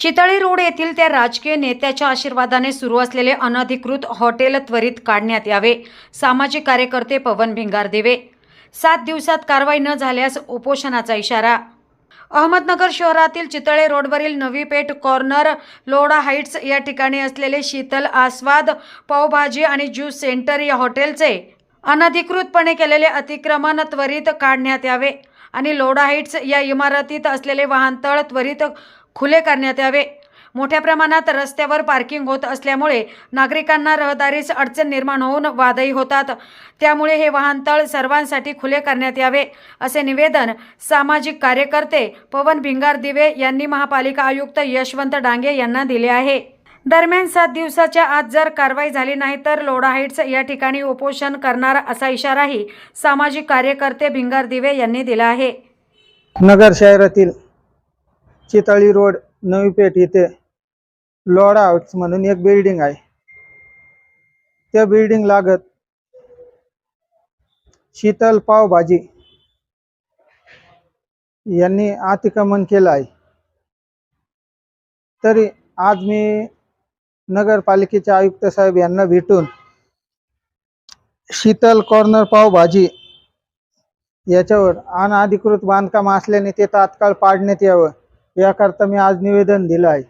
चितळी road येथील त्या राजकीय नेत्याच्या आशीर्वादाने सुरू असलेले अनधिकृत हॉटेल त्वरित काढण्यात यावे. सामाजिक कार्यकर्ते पवन भिंगारदेवे. सात दिवसात कारवाई न झाल्यास उपोषणाचा इशारा. अहमदनगर शहरातील चितळे रोडवरील नवी पेठ कॉर्नर लोडा हाईट्स या ठिकाणी असलेले शीतल आस्वाद पावभाजी आणि ज्यूस सेंटर या हॉटेलचे अनधिकृतपणे केलेले अतिक्रमण त्वरित काढण्यात यावे आणि लोडा हाईट्स या इमारतीत असलेले वाहनतळ त्वरित खुले करण्यात यावे. मोठ्या प्रमाणात रस्त्यावर पार्किंग होत असल्यामुळे नागरिकांना रहदारीस अडचण निर्माण होऊन वादही होतात. त्यामुळे हे वाहनतळ सर्वांसाठी खुले करण्यात यावे असे निवेदन सामाजिक कार्यकर्ते पवन भिंगार दिवे यांनी महापालिका आयुक्त यशवंत डांगे यांना दिले आहे. दरम्यान सात दिवसाच्या आत जर कारवाई झाली नाही तर लोढा हाईट्स या ठिकाणी उपोषण करणार असा इशाराही सामाजिक कार्यकर्ते भिंगार दिवे यांनी दिला आहे. नगर शहरातील चितळी रोड नवी पेठ इथे लॉड हाऊस म्हणून एक बिल्डिंग आहे. त्या बिल्डिंग लागत शीतल पावभाजी यांनी अतिक्रमण केलं आहे. तरी आज मी नगरपालिकेचे आयुक्त साहेब यांना भेटून शीतल कॉर्नर पावभाजी याच्यावर अनधिकृत बांधकाम असल्याने ते तात्काळ पाडण्यात यावं. याकरता मी आज निवेदन दिलं आहे.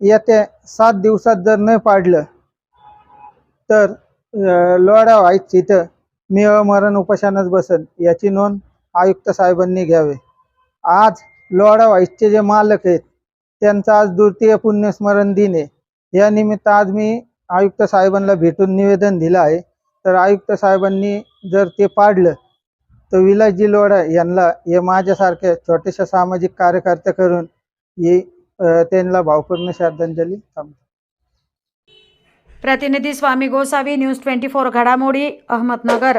येत्या सात दिवसात जर न पाडलं तर अं, लोढा व्हायच इथं मी अमरण उपाशानच बसन. याची नोंद आयुक्त साहेबांनी घ्यावे. आज लोढा व्हाईसचे जे मालक आहेत त्यांचा आज द्वितीय पुण्यस्मरण दिन आहे. या निमित्त आज मी आयुक्त साहेबांना भेटून निवेदन दिलं आहे. तर आयुक्त साहेबांनी जर ते पाडलं तर विलास जिलवाडा यांना हे माझ्यासारखे छोटेसे सामाजिक कार्यकर्ते करून त्यांना भावपूर्ण श्रद्धांजली थांबतो प्रतिनिधी Swami Gosavi news twenty four घडामोडी अहमदनगर.